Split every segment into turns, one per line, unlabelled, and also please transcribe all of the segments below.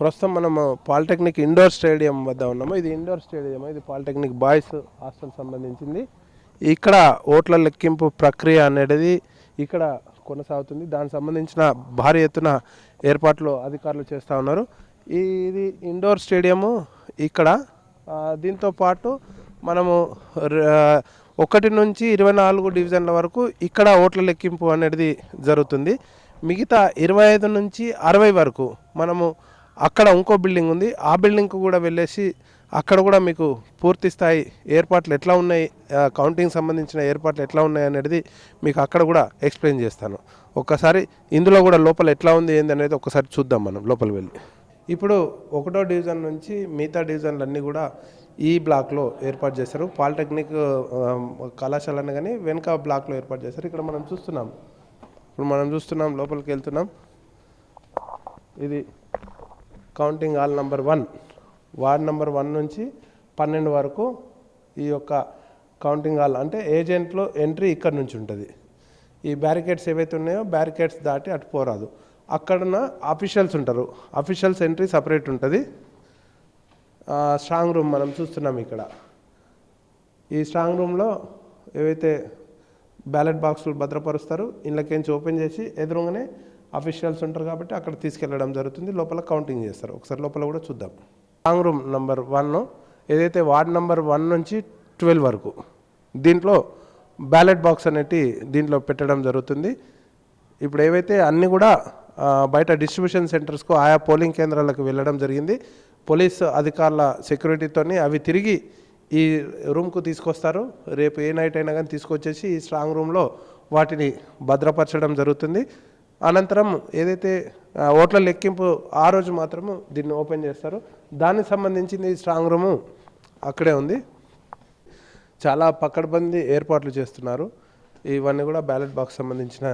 ప్రస్తుతం మనము polytechnic indoor stadium వద్ద ఉన్నాము. ఇది ఇండోర్ స్టేడియం ఇది పాలిటెక్నిక్ బాయ్స్ హాస్టల్ సంబంధించింది. ఇక్కడ ఓట్ల లెక్కింపు ప్రక్రియ అనేది ఇక్కడ కొనసాగుతుంది. దానికి సంబంధించిన భారీ ఎత్తున ఏర్పాట్లు అధికారులు చేస్తూ ఉన్నారు. ఇది ఇండోర్ స్టేడియము ఇక్కడ. దీంతో పాటు మనము ఒకటి నుంచి ఇరవై నాలుగు డివిజన్ల వరకు ఇక్కడ ఓట్ల లెక్కింపు అనేది జరుగుతుంది. మిగతా ఇరవై ఐదు నుంచి అరవై వరకు మనము అక్కడ ఇంకో బిల్డింగ్ ఉంది. ఆ బిల్డింగ్కు కూడా వెళ్ళేసి అక్కడ కూడా మీకు పూర్తి స్థాయి ఏర్పాట్లు ఎట్లా ఉన్నాయి కౌంటింగ్ సంబంధించిన ఏర్పాట్లు ఎట్లా ఉన్నాయి అనేది మీకు అక్కడ కూడా ఎక్స్ప్లెయిన్ చేస్తాను. ఒక్కసారి ఇందులో కూడా లోపల ఎట్లా ఉంది ఏంది అనేది ఒకసారి చూద్దాం మనం లోపల వెళ్ళి. ఇప్పుడు ఒకటో డివిజన్ నుంచి మిగతా డివిజన్లన్నీ కూడా ఈ బ్లాక్లో ఏర్పాటు చేశారు. పాలిటెక్నిక్ కళాశాల కళాశాలను కానీ వెనుక బ్లాక్లో ఏర్పాటు చేశారు. ఇక్కడ మనం చూస్తున్నాం. ఇప్పుడు మనం చూస్తున్నాం లోపలికి వెళ్తున్నాం. ఇది counting hall number one ward number one నుంచి పన్నెండు వరకు ఈ యొక్క కౌంటింగ్ హాల్ అంటే ఏజెంట్లో ఎంట్రీ ఇక్కడ నుంచి ఉంటుంది. ఈ బ్యారికేడ్స్ ఏవైతే ఉన్నాయో బ్యారికేడ్స్ దాటి అటు పోరాదు. అక్కడున్న అఫీషియల్స్ ఉంటారు. అఫీషియల్స్ ఎంట్రీ సపరేట్ ఉంటుంది. స్ట్రాంగ్ రూమ్ మనం చూస్తున్నాం ఇక్కడ. ఈ స్ట్రాంగ్ రూమ్లో ఏవైతే బ్యాలెట్ బాక్సులు భద్రపరుస్తారు ఇండ్లకేంచి ఓపెన్ చేసి ఎదురుగానే అఫీషియల్స్ ఉంటారు కాబట్టి అక్కడ తీసుకెళ్ళడం జరుగుతుంది. లోపల కౌంటింగ్ చేస్తారు. ఒకసారి లోపల కూడా చూద్దాం. స్ట్రాంగ్ రూమ్ నంబర్ వన్ ఏదైతే వార్డ్ నంబర్ వన్ నుంచి ట్వెల్వ్ వరకు దీంట్లో బ్యాలెట్ బాక్స్ అనేటి దీంట్లో పెట్టడం జరుగుతుంది. ఇప్పుడు ఏవైతే అన్నీ కూడా బయట డిస్ట్రిబ్యూషన్ సెంటర్స్కు ఆయా పోలింగ్ కేంద్రాలకు వెళ్ళడం జరిగింది. పోలీస్ అధికారుల సెక్యూరిటీతోని అవి తిరిగి ఈ రూమ్కు తీసుకొస్తారు. రేపు ఏ నైట్ అయినా కానీ తీసుకొచ్చేసి ఈ స్ట్రాంగ్ రూమ్లో వాటిని భద్రపరచడం జరుగుతుంది. అనంతరం ఏదైతే ఓట్ల లెక్కింపు ఆ రోజు మాత్రము దీన్ని ఓపెన్ చేస్తారు. దానికి సంబంధించింది ఈ స్ట్రాంగ్ రూము అక్కడే ఉంది. చాలా పక్కడబంది ఏర్పాట్లు చేస్తున్నారు. ఇవన్నీ కూడా బ్యాలెట్ బాక్స్ సంబంధించిన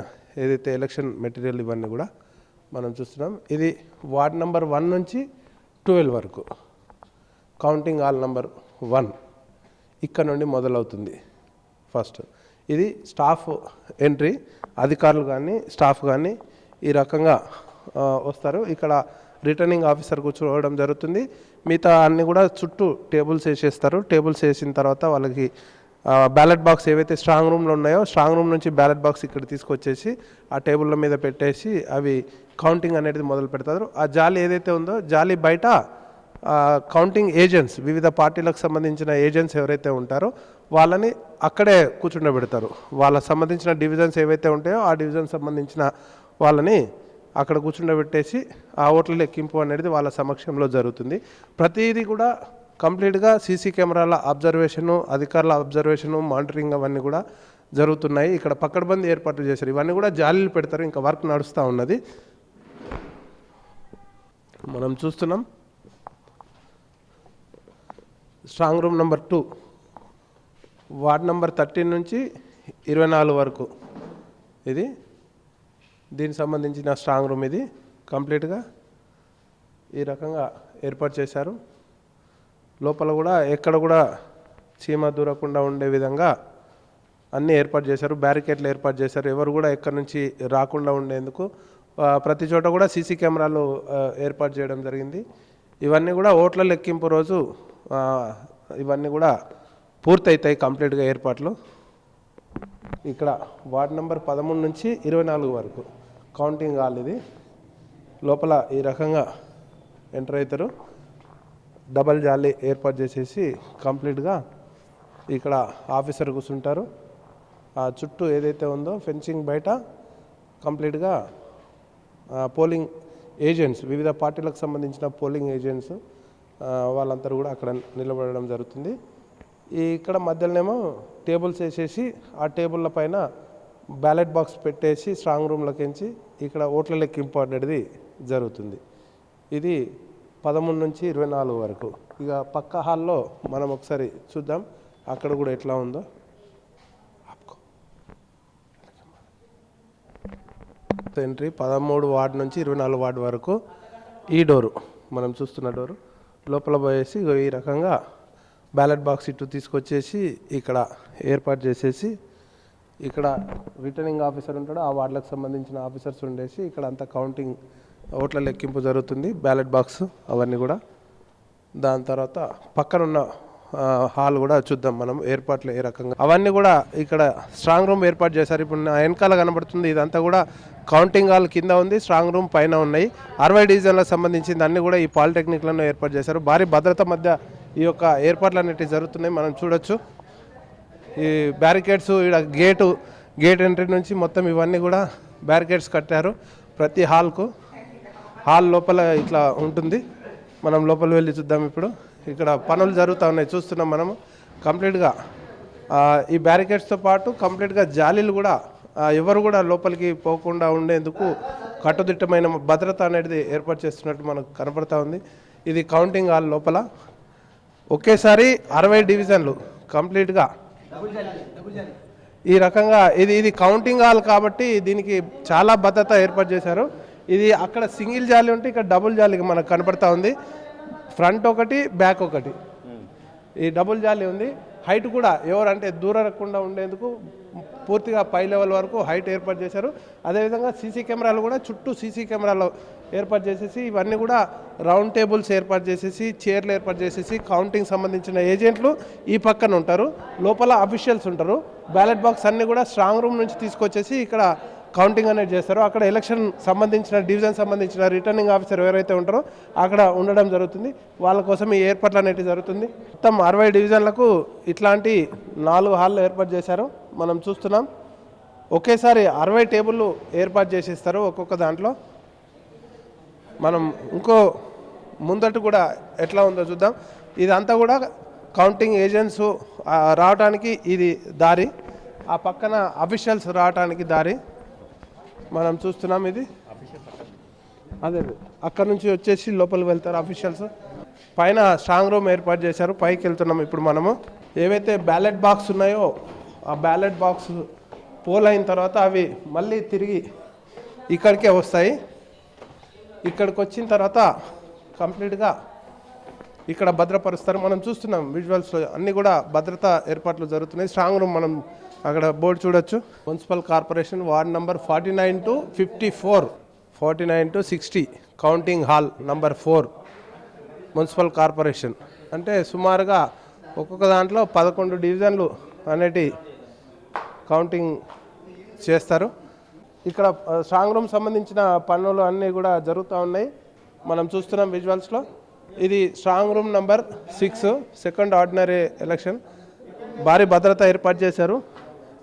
ఏదైతే ఎలక్షన్ మెటీరియల్ ఇవన్నీ కూడా మనం చూస్తున్నాం. ఇది వార్డ్ నెంబర్ వన్ నుంచి ట్వెల్వ్ వరకు. Counting hall number one. ఇక్కడ నుండి మొదలవుతుంది ఫస్ట్. ఇది స్టాఫ్ ఎంట్రీ అధికారులు కానీ స్టాఫ్ కానీ ఈ రకంగా వస్తారు. ఇక్కడ రిటర్నింగ్ ఆఫీసర్ కూర్చోవడం జరుగుతుంది. మిగతా అన్ని కూడా చుట్టూ టేబుల్స్ వేసేస్తారు. టేబుల్స్ వేసిన తర్వాత వాళ్ళకి బ్యాలెట్ బాక్స్ ఏవైతే స్ట్రాంగ్ రూమ్లో ఉన్నాయో స్ట్రాంగ్ రూమ్ నుంచి బ్యాలెట్ బాక్స్ ఇక్కడ తీసుకొచ్చేసి ఆ టేబుల్ల మీద పెట్టేసి అవి కౌంటింగ్ అనేది మొదలు పెడతారు. ఆ జాలి ఏదైతే ఉందో జాలి బయట కౌంటింగ్ ఏజెంట్స్ వివిధ పార్టీలకు సంబంధించిన ఏజెంట్స్ ఎవరైతే ఉంటారో వాళ్ళని అక్కడే కూర్చుండబెడతారు. వాళ్ళకి సంబంధించిన డివిజన్స్ ఏవైతే ఉంటాయో ఆ డివిజన్ సంబంధించిన వాళ్ళని అక్కడ కూర్చుండబెట్టేసి ఆ ఓట్ల లెక్కింపు అనేది వాళ్ళ సమక్షంలో జరుగుతుంది. ప్రతిదీ కూడా కంప్లీట్గా సీసీ కెమెరాల అబ్జర్వేషను అధికారుల అబ్జర్వేషను మానిటరింగ్ అవన్నీ కూడా జరుగుతున్నాయి. ఇక్కడ పక్కడబంది ఏర్పాట్లు చేశారు. ఇవన్నీ కూడా జాలీలు పెడతారు. ఇంకా వర్క్ నడుస్తూ ఉన్నది. మనం చూస్తున్నాం. Strong room number two. Ward number thirteen నుంచి ఇరవై నాలుగు వరకు. ఇది దీనికి సంబంధించిన స్ట్రాంగ్ రూమ్ ఇది. కంప్లీట్గా ఈ రకంగా ఏర్పాటు చేశారు. లోపల కూడా ఎక్కడ కూడా చీమ దూరకుండా ఉండే విధంగా అన్నీ ఏర్పాటు చేశారు. బ్యారికేడ్లు ఏర్పాటు చేశారు. ఎవరు కూడా ఎక్కడి నుంచి రాకుండా ఉండేందుకు ప్రతి చోట కూడా సీసీ కెమెరాలు ఏర్పాటు చేయడం జరిగింది. ఇవన్నీ కూడా ఓట్ల లెక్కింపు రోజు ఇవన్నీ కూడా పూర్తయితాయి కంప్లీట్గా ఏర్పాట్లు. ఇక్కడ వార్డ్ నెంబర్ పదమూడు నుంచి ఇరవై నాలుగు వరకు కౌంటింగ్ హాల్ ఇది. లోపల ఈ రకంగా ఎంటర్ అవుతారు డబల్ జాలీ ఏర్పాటు చేసేసి కంప్లీట్గా ఇక్కడ ఆఫీసర్ కూర్చుంటారు. ఆ చుట్టూ ఏదైతే ఉందో ఫెన్సింగ్ బయట కంప్లీట్గా పోలింగ్ ఏజెంట్స్ వివిధ పార్టీలకు సంబంధించిన పోలింగ్ ఏజెంట్స్ వాళ్ళందరూ కూడా అక్కడ నిలబడడం జరుగుతుంది. ఇక్కడ మధ్యలోనేమో టేబుల్స్ వేసేసి ఆ టేబుల్ల పైన బ్యాలెట్ బాక్స్ పెట్టేసి స్ట్రాంగ్ రూమ్లోకించి ఇక్కడ ఓట్ల లెక్కింపు అనేది జరుగుతుంది. ఇది పదమూడు నుంచి ఇరవై నాలుగు వరకు. ఇక పక్క హాల్లో మనం ఒకసారి చూద్దాం. అక్కడ కూడా ఎట్లా ఉందో. ఎంట్రీ పదమూడు వార్డు నుంచి ఇరవై నాలుగు వార్డు వరకు ఈ డోరు. మనం చూస్తున్న డోరు. లోపల పోయేసి ఈ రకంగా బ్యాలెట్ బాక్స్ ఇటు తీసుకొచ్చేసి ఇక్కడ ఏర్పాటు చేసేసి ఇక్కడ రిటర్నింగ్ ఆఫీసర్ ఉంటాడు ఆ వార్డులకు సంబంధించిన ఆఫీసర్స్ ఉండేసి ఇక్కడ అంతా కౌంటింగ్ ఓట్ల లెక్కింపు జరుగుతుంది బ్యాలెట్ బాక్స్ అవన్నీ కూడా. దాని తర్వాత పక్కనున్న హాల్ కూడా చూద్దాం మనం ఏర్పాట్లు ఏ రకంగా. అవన్నీ కూడా ఇక్కడ స్ట్రాంగ్ రూమ్ ఏర్పాటు చేశారు. ఇప్పుడు నా వెనకాల కనబడుతుంది ఇదంతా కూడా కౌంటింగ్ హాల్ కింద ఉంది స్ట్రాంగ్ రూమ్ పైన ఉన్నాయి. అరవై డివిజన్లకు సంబంధించింది అన్ని కూడా ఈ పాలిటెక్నిక్లను ఏర్పాటు చేశారు. భారీ భద్రత మధ్య ఈ యొక్క ఏర్పాట్లు అనేటివి జరుగుతున్నాయి. మనం చూడొచ్చు. ఈ బ్యారికేడ్స్ ఇక్కడ గేటు గేట్ ఎంట్రీ నుంచి మొత్తం ఇవన్నీ కూడా బ్యారికేడ్స్ కట్టారు ప్రతి హాల్కు హాల్ లోపల ఇట్లా ఉంటుంది. మనం లోపల వెళ్ళి చూద్దాం ఇప్పుడు. ఇక్కడ పనులు జరుగుతూ ఉన్నాయి. చూస్తున్నాం మనము. కంప్లీట్గా ఈ బ్యారికేడ్స్తో పాటు కంప్లీట్గా జాలీలు కూడా ఎవరు కూడా లోపలికి పోకుండా ఉండేందుకు కట్టుదిట్టమైన భద్రత అనేది ఏర్పాటు చేస్తున్నట్టు మనకు కనపడతా ఉంది. ఇది కౌంటింగ్ హాల్ లోపల. ఒకేసారి అరవై డివిజన్లు కంప్లీట్గా. ఈ రకంగా ఇది ఇది కౌంటింగ్ హాల్ కాబట్టి దీనికి చాలా భద్రత ఏర్పాటు చేశారు. ఇది అక్కడ సింగిల్ జాలి ఉంటే ఇక్కడ డబుల్ జాలి మనకు కనపడతా ఉంది. ఫ్రంట్ ఒకటి బ్యాక్ ఒకటి. ఈ డబుల్ జాలి ఉంది. హైట్ కూడా ఎవరంటే దూరకుండా ఉండేందుకు పూర్తిగా పై లెవెల్ వరకు హైట్ ఏర్పాటు చేశారు. అదేవిధంగా సీసీ కెమెరాలు కూడా చుట్టూ సీసీ కెమెరాలు ఏర్పాటు చేసేసి ఇవన్నీ కూడా రౌండ్ టేబుల్స్ ఏర్పాటు చేసేసి చైర్లు ఏర్పాటు చేసేసి కౌంటింగ్ సంబంధించిన ఏజెంట్లు ఈ పక్కన ఉంటారు. లోపల అఫీషియల్స్ ఉంటారు. బ్యాలెట్ బాక్స్ అన్ని కూడా స్ట్రాంగ్ రూమ్ నుంచి తీసుకొచ్చేసి ఇక్కడ కౌంటింగ్ అనేది చేస్తారు అక్కడ ఎలక్షన్ సంబంధించిన డివిజన్ సంబంధించిన రిటర్నింగ్ ఆఫీసర్ ఎవరైతే ఉంటారో అక్కడ ఉండడం జరుగుతుంది. వాళ్ళ కోసం ఈ ఏర్పాట్లు అనేవి జరుగుతుంది. మొత్తం అరవై డివిజన్లకు ఇట్లాంటి నాలుగు హాళ్ళు ఏర్పాటు చేశారు. మనం చూస్తున్నాం. ఒకేసారి అరవై టేబుల్లు ఏర్పాటు చేసిస్తారు ఒక్కొక్క దాంట్లో. మనం ఇంకో ముందట కూడా ఎట్లా ఉందో చూద్దాం. ఇదంతా కూడా కౌంటింగ్ ఏజెంట్స్ రావడానికి ఇది దారి. ఆ పక్కన అఫీషియల్స్ రావడానికి దారి. మనం చూస్తున్నాం ఇది. అదే అక్కడ నుంచి వచ్చేసి లోపలికి వెళ్తారు అఫీషియల్స్ పైన స్ట్రాంగ్ రూమ్ ఏర్పాటు చేశారు. పైకి వెళ్తున్నాం ఇప్పుడు మనము. ఏవైతే బ్యాలెట్ బాక్స్ ఉన్నాయో ఆ బ్యాలెట్ బాక్స్ పోల్ అయిన తర్వాత అవి మళ్ళీ తిరిగి ఇక్కడికే వస్తాయి. ఇక్కడికి వచ్చిన తర్వాత కంప్లీట్గా ఇక్కడ భద్రపరుస్తారు. మనం చూస్తున్నాం విజువల్స్లో అన్నీ కూడా భద్రత ఏర్పాట్లు జరుగుతున్నాయి. స్ట్రాంగ్ రూమ్ మనం అక్కడ బోర్డు చూడొచ్చు. Municipal corporation ward number forty nine to fifty four. Forty nine to sixty. Counting hall number four. Municipal corporation. అంటే సుమారుగా ఒక్కొక్క దాంట్లో పదకొండు డివిజన్లు అనేటి కౌంటింగ్ చేస్తారు. ఇక్కడ స్ట్రాంగ్ రూమ్ సంబంధించిన పనులు అన్నీ కూడా జరుగుతూ ఉన్నాయి. మనం చూస్తున్నాం విజువల్స్లో. ఇది strong room number six second ordinary election. భారీ భద్రత ఏర్పాటు చేశారు.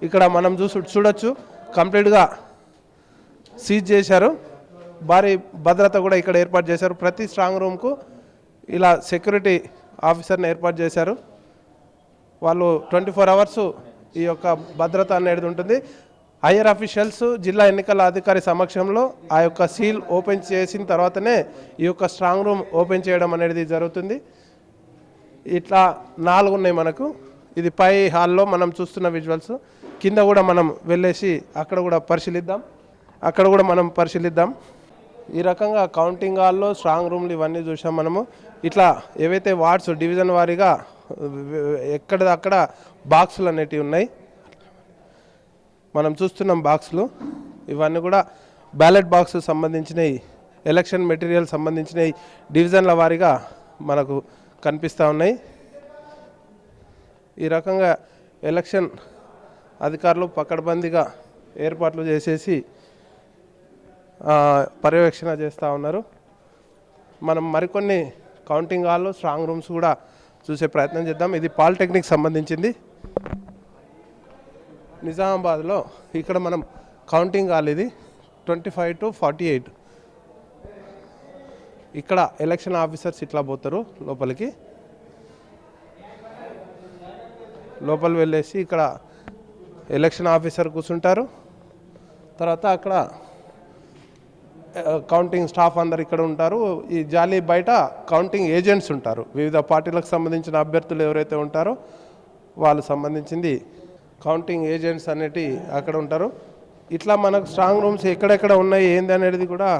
ఇక్కడ మనం చూసు చూడొచ్చు. కంప్లీట్గా సీజ్ చేశారు. భారీ భద్రత కూడా ఇక్కడ ఏర్పాటు చేశారు. ప్రతి స్ట్రాంగ్ రూమ్కు ఇలా సెక్యూరిటీ ఆఫీసర్ని ఏర్పాటు చేశారు. వాళ్ళు ట్వంటీ ఫోర్ అవర్స్ ఈ యొక్క భద్రత అనేది ఉంటుంది. హయ్యర్ అఫీషియల్స్ జిల్లా ఎన్నికల అధికారి సమక్షంలో ఆ యొక్క సీల్ ఓపెన్ చేసిన తర్వాతనే ఈ యొక్క స్ట్రాంగ్ రూమ్ ఓపెన్ చేయడం అనేది జరుగుతుంది. ఇట్లా నాలుగు ఉన్నాయి మనకు. ఇది పై హాల్లో మనం చూస్తున్న విజువల్స్. కింద కూడా మనం వెళ్ళేసి అక్కడ కూడా పరిశీలిద్దాం. అక్కడ కూడా మనం పరిశీలిద్దాం. ఈ రకంగా కౌంటింగ్ హాల్లో స్ట్రాంగ్ రూమ్లు ఇవన్నీ చూసాం మనము. ఇట్లా ఏవైతే వార్డ్స్ డివిజన్ వారీగా ఎక్కడ అక్కడ బాక్సులు అనేటివి ఉన్నాయి. మనం చూస్తున్నాం బాక్సులు ఇవన్నీ కూడా బ్యాలెట్ బాక్స్ సంబంధించినవి ఎలక్షన్ మెటీరియల్ సంబంధించినవి డివిజన్ల వారీగా మనకు కనిపిస్తూ ఉన్నాయి. ఈ రకంగా ఎలక్షన్ అధికారులు పకడ్బందీగా ఏర్పాట్లు చేసేసి పర్యవేక్షణ చేస్తూ ఉన్నారు. మనం మరికొన్ని కౌంటింగ్ హాల్లో స్ట్రాంగ్ రూమ్స్ కూడా చూసే ప్రయత్నం చేద్దాం. ఇది పాలిటెక్నిక్ సంబంధించింది. నిజామాబాద్లో ఇక్కడ మనం కౌంటింగ్ హాల్ ఇది twenty five to forty eight. ఇక్కడ ఎలక్షన్ ఆఫీసర్స్ ఇట్లా పోతారు లోపలికి. లోపల వెళ్ళేసి ఇక్కడ ఎలక్షన్ ఆఫీసర్ కూర్చుంటారు. తర్వాత అక్కడ కౌంటింగ్ స్టాఫ్ అందరు ఇక్కడ ఉంటారు. ఈ జాలీ బయట కౌంటింగ్ ఏజెంట్స్ ఉంటారు. వివిధ పార్టీలకు సంబంధించిన అభ్యర్థులు ఎవరైతే ఉంటారో వాళ్ళు సంబంధించింది కౌంటింగ్ ఏజెంట్స్ అనేటి అక్కడ ఉంటారు. ఇట్లా మనకు స్ట్రాంగ్ రూమ్స్ ఎక్కడెక్కడ ఉన్నాయి ఏంది అనేది కూడా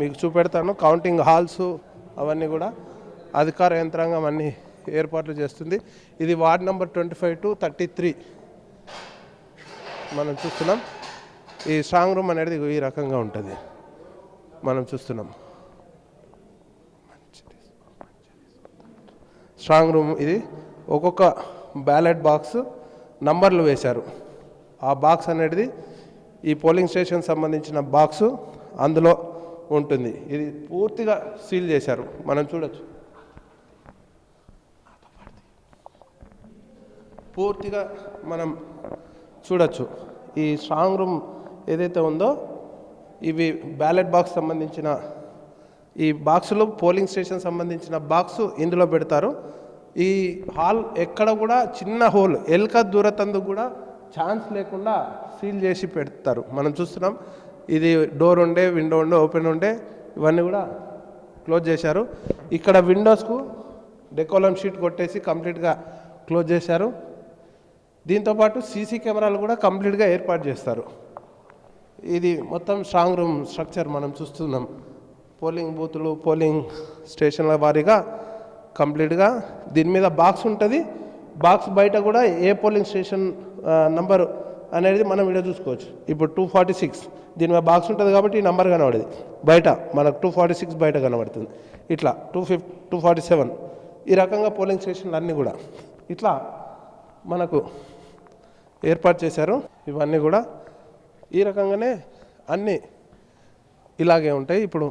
మీకు చూపెడతాను. కౌంటింగ్ హాల్స్ అవన్నీ కూడా అధికార యంత్రాంగం అన్ని ఏర్పాట్లు చేస్తుంది. ఇది ward number twenty five to thirty three. మనం చూస్తున్నాం. ఈ స్ట్రాంగ్ రూమ్ అనేది ఈ రకంగా ఉంటుంది. మనం చూస్తున్నాం. స్ట్రాంగ్ రూమ్ ఇది. ఒక్కొక్క బ్యాలెట్ బాక్స్ నంబర్లు వేశారు. ఆ బాక్స్ అనేది ఈ పోలింగ్ స్టేషన్ సంబంధించిన బాక్సు అందులో ఉంటుంది. ఇది పూర్తిగా సీల్ చేశారు. మనం చూడొచ్చు. పూర్తిగా మనం చూడొచ్చు. ఈ స్ట్రాంగ్ రూమ్ ఏదైతే ఉందో ఇవి బ్యాలెట్ బాక్స్ సంబంధించిన ఈ బాక్సులు పోలింగ్ స్టేషన్ సంబంధించిన బాక్సు ఇందులో పెడతారు. ఈ హాల్ ఎక్కడ కూడా చిన్న హోల్ ఎల్క దూరతందు కూడా ఛాన్స్ లేకుండా సీల్ చేసి పెడతారు. మనం చూస్తున్నాం ఇది డోర్ ఉండే విండో ఉండే ఓపెన్ ఉండే ఇవన్నీ కూడా క్లోజ్ చేశారు. ఇక్కడ విండోస్కు డెకోలం షీట్ కొట్టేసి కంప్లీట్గా క్లోజ్ చేశారు. దీంతోపాటు సీసీ కెమెరాలు కూడా కంప్లీట్గా ఏర్పాటు చేస్తారు. ఇది మొత్తం స్ట్రాంగ్ రూమ్ స్ట్రక్చర్ మనం చూస్తున్నాం. పోలింగ్ బూతులు పోలింగ్ స్టేషన్ల వారీగా కంప్లీట్గా దీని మీద బాక్స్ ఉంటుంది. బాక్స్ బయట కూడా ఏ పోలింగ్ స్టేషన్ నంబరు అనేది మనం ఇక్కడ చూసుకోవచ్చు. ఇప్పుడు టూ ఫార్టీ సిక్స్ దీని మీద బాక్స్ ఉంటుంది కాబట్టి ఈ నంబర్ కనబడేది. బయట మనకు టూ ఫార్టీ సిక్స్ బయట కనబడుతుంది. ఇట్లా టూ ఫిఫ్ టూ ఫార్టీ సెవెన్ ఈ రకంగా పోలింగ్ స్టేషన్లు అన్నీ కూడా. ఇట్లా మనకు ఏర్పాటు చేశారు. ఇవన్నీ కూడా ఈ రకంగానే అన్నీ ఇలాగే ఉంటాయి. ఇప్పుడు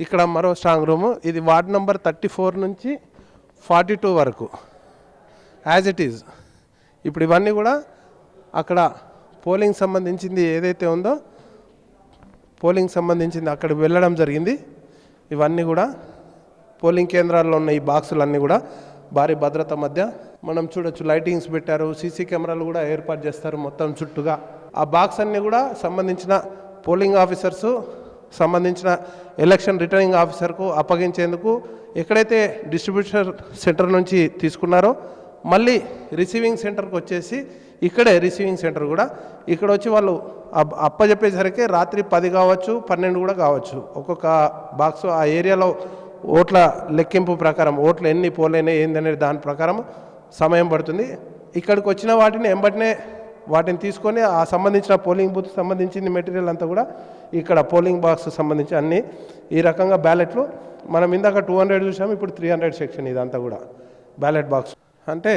ఇక్కడ మరో స్ట్రాంగ్ రూము. ఇది వార్డ్ నెంబర్ థర్టీ ఫోర్ నుంచి ఫార్టీ టూ వరకు. యాజ్ ఇట్ ఈజ్ ఇప్పుడు ఇవన్నీ కూడా అక్కడ పోలింగ్ సంబంధించింది ఏదైతే ఉందో పోలింగ్ సంబంధించింది అక్కడ వెళ్ళడం జరిగింది. ఇవన్నీ కూడా పోలింగ్ కేంద్రాల్లో ఉన్న ఈ బాక్సులన్నీ కూడా భారీ భద్రత మధ్య మనం చూడొచ్చు లైటింగ్స్ పెట్టారు సీసీ కెమెరాలు కూడా ఏర్పాటు చేస్తారు మొత్తం చుట్టూగా. ఆ బాక్స్ అన్నీ కూడా సంబంధించిన పోలింగ్ ఆఫీసర్సు సంబంధించిన ఎలక్షన్ రిటర్నింగ్ ఆఫీసర్కు అప్పగించేందుకు ఎక్కడైతే డిస్ట్రిబ్యూషన్ సెంటర్ నుంచి తీసుకున్నారో మళ్ళీ రిసీవింగ్ సెంటర్కి వచ్చేసి ఇక్కడే రిసీవింగ్ సెంటర్ కూడా. ఇక్కడ వచ్చి వాళ్ళు అప్- అప్పజెప్పేసరికి రాత్రి పది కావచ్చు పన్నెండు కూడా కావచ్చు. ఒక్కొక్క బాక్స్ ఆ ఏరియాలో ఓట్ల లెక్కింపు ప్రకారం ఓట్లు ఎన్ని పోలైనాయి ఏందనేది దాని ప్రకారం సమయం పడుతుంది. ఇక్కడికి వచ్చిన వాటిని ఎంబటినే వాటిని తీసుకొని ఆ సంబంధించిన పోలింగ్ బూత్ సంబంధించిన మెటీరియల్ అంతా కూడా ఇక్కడ పోలింగ్ బాక్స్ సంబంధించి అన్ని ఈ రకంగా బ్యాలెట్లు. మనం ఇందాక టూ హండ్రెడ్ చూసాం ఇప్పుడు త్రీ హండ్రెడ్ సెక్షన్ ఇదంతా కూడా బ్యాలెట్ బాక్స్. అంటే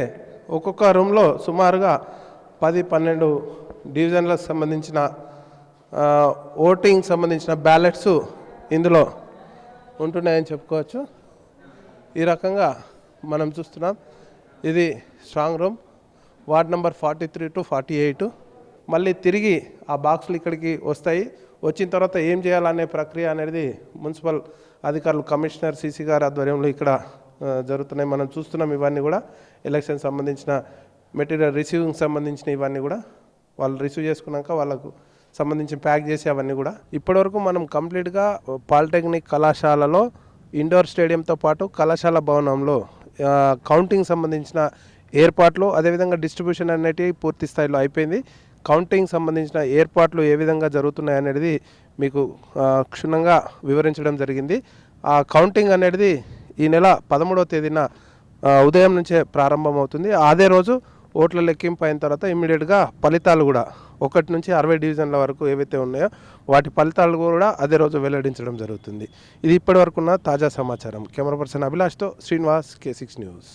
ఒక్కొక్క రూమ్లో సుమారుగా పది పన్నెండు డివిజన్లకు సంబంధించిన ఓటింగ్ సంబంధించిన బ్యాలెట్స్ ఇందులో ఉంటున్నాయని చెప్పుకోవచ్చు. ఈ రకంగా మనం చూస్తున్నాం. ఇది strong room. Ward number forty three to forty eight. మళ్ళీ తిరిగి ఆ బాక్సులు ఇక్కడికి వస్తాయి. వచ్చిన తర్వాత ఏం చేయాలనే ప్రక్రియ అనేది మున్సిపల్ అధికారులు కమిషనర్ సీసీ గారి ఆధ్వర్యంలో ఇక్కడ జరుగుతున్నాయి. మనం చూస్తున్నాం ఇవన్నీ కూడా. ఎలక్షన్ సంబంధించిన మెటీరియల్ రిసీవింగ్ సంబంధించిన ఇవన్నీ కూడా వాళ్ళు రిసీవ్ చేసుకున్నాక వాళ్ళకు సంబంధించి ప్యాక్ చేసి అవన్నీ కూడా. ఇప్పటివరకు మనం కంప్లీట్గా పాలిటెక్నిక్ కళాశాలలో ఇండోర్ స్టేడియంతో పాటు కళాశాల భవనంలో కౌంటింగ్ సంబంధించిన ఏర్పాట్లు అదేవిధంగా డిస్ట్రిబ్యూషన్ అనేటివి పూర్తి స్థాయిలో అయిపోయింది. కౌంటింగ్ సంబంధించిన ఏర్పాట్లు ఏ విధంగా జరుగుతున్నాయి అనేది మీకు క్షుణ్ణంగా వివరించడం జరిగింది. ఆ కౌంటింగ్ అనేది ఈ నెల పదమూడవ తేదీన ఉదయం నుంచే ప్రారంభమవుతుంది. అదే రోజు ఓట్ల లెక్కింపు అయిన తర్వాత ఇమ్మీడియట్గా ఫలితాలు కూడా ఒకటి నుంచి అరవై డివిజన్ల వరకు ఏవైతే ఉన్నాయో వాటి ఫలితాలు కూడా అదే రోజు వెల్లడించడం జరుగుతుంది. ఇది ఇప్పటి ఉన్న తాజా సమాచారం. కెమెరా పర్సన్ అభిలాష్తో శ్రీనివాస్ కే సిక్స్ న్యూస్.